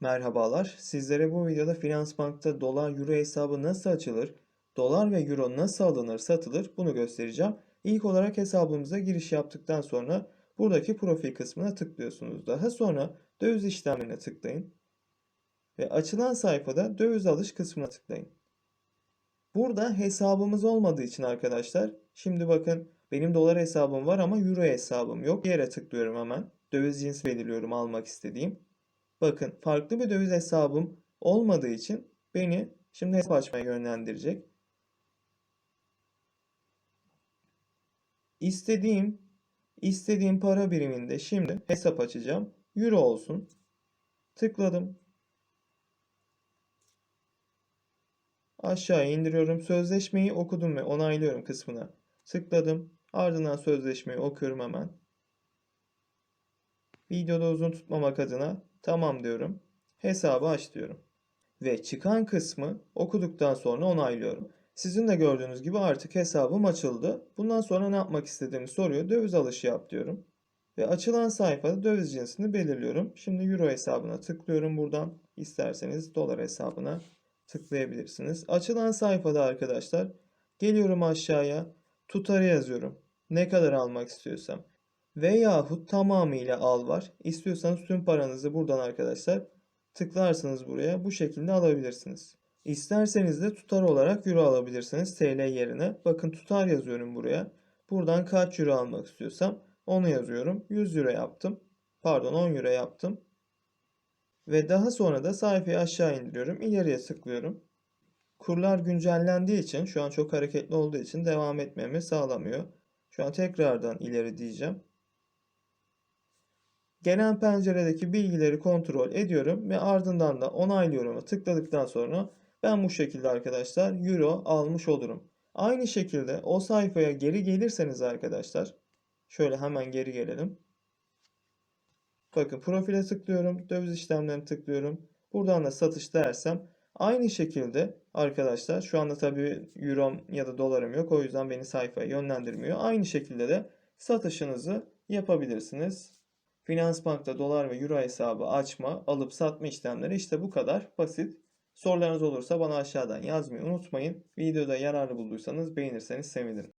Merhabalar. Sizlere bu videoda Finansbank'ta dolar euro hesabı nasıl açılır, dolar ve euro nasıl alınır, satılır bunu göstereceğim. İlk olarak hesabımıza giriş yaptıktan sonra buradaki profil kısmına tıklıyorsunuz. Daha sonra döviz işlemlerine tıklayın. Ve açılan sayfada döviz alış kısmına tıklayın. Burada hesabımız olmadığı için arkadaşlar şimdi bakın benim dolar hesabım var ama euro hesabım yok. Yere tıklıyorum hemen. Döviz cinsi belirliyorum almak istediğim. Bakın farklı bir döviz hesabım olmadığı için beni şimdi hesap açmaya yönlendirecek. İstediğim istediğim para biriminde şimdi hesap açacağım. Euro olsun. Tıkladım. Aşağıya indiriyorum. Sözleşmeyi okudum ve onaylıyorum kısmına. Tıkladım. Ardından sözleşmeyi okuyorum hemen. Videoda uzun tutmamak adına tamam diyorum. Hesabı aç diyorum. Ve çıkan kısmı okuduktan sonra onaylıyorum. Sizin de gördüğünüz gibi artık hesabım açıldı. Bundan sonra ne yapmak istediğimi soruyor. Döviz alışı yap diyorum. Ve açılan sayfada döviz cinsini belirliyorum. Şimdi euro hesabına tıklıyorum buradan. İsterseniz dolar hesabına tıklayabilirsiniz. Açılan sayfada arkadaşlar geliyorum aşağıya tutarı yazıyorum. Ne kadar almak istiyorsam. Veyahut tamamıyla al var. İstiyorsanız tüm paranızı buradan arkadaşlar tıklarsınız buraya. Bu şekilde alabilirsiniz. İsterseniz de tutar olarak euro alabilirsiniz TL yerine. Bakın tutar yazıyorum buraya. Buradan kaç euro almak istiyorsam onu yazıyorum. 100 euro yaptım. Pardon 10 euro yaptım. Ve daha sonra da sayfayı aşağı indiriyorum. İleriye tıklıyorum. Kurlar güncellendiği için şu an çok hareketli olduğu için devam etmemi sağlamıyor. Şu an tekrardan ileri diyeceğim. Gelen penceredeki bilgileri kontrol ediyorum ve ardından da onaylıyorum tıkladıktan sonra ben bu şekilde arkadaşlar euro almış olurum. Aynı şekilde o sayfaya geri gelirseniz arkadaşlar şöyle hemen geri gelelim. Bakın profile tıklıyorum. Döviz işlemlerine tıklıyorum. Buradan da satış dersem aynı şekilde arkadaşlar şu anda tabii euro ya da dolarım yok. O yüzden beni sayfaya yönlendirmiyor. Aynı şekilde de satışınızı yapabilirsiniz. Finansbank'ta dolar ve euro hesabı açma, alıp satma işlemleri işte bu kadar basit. Sorularınız olursa bana aşağıdan yazmayı unutmayın. Videoda yararlı bulduysanız beğenirseniz sevinirim.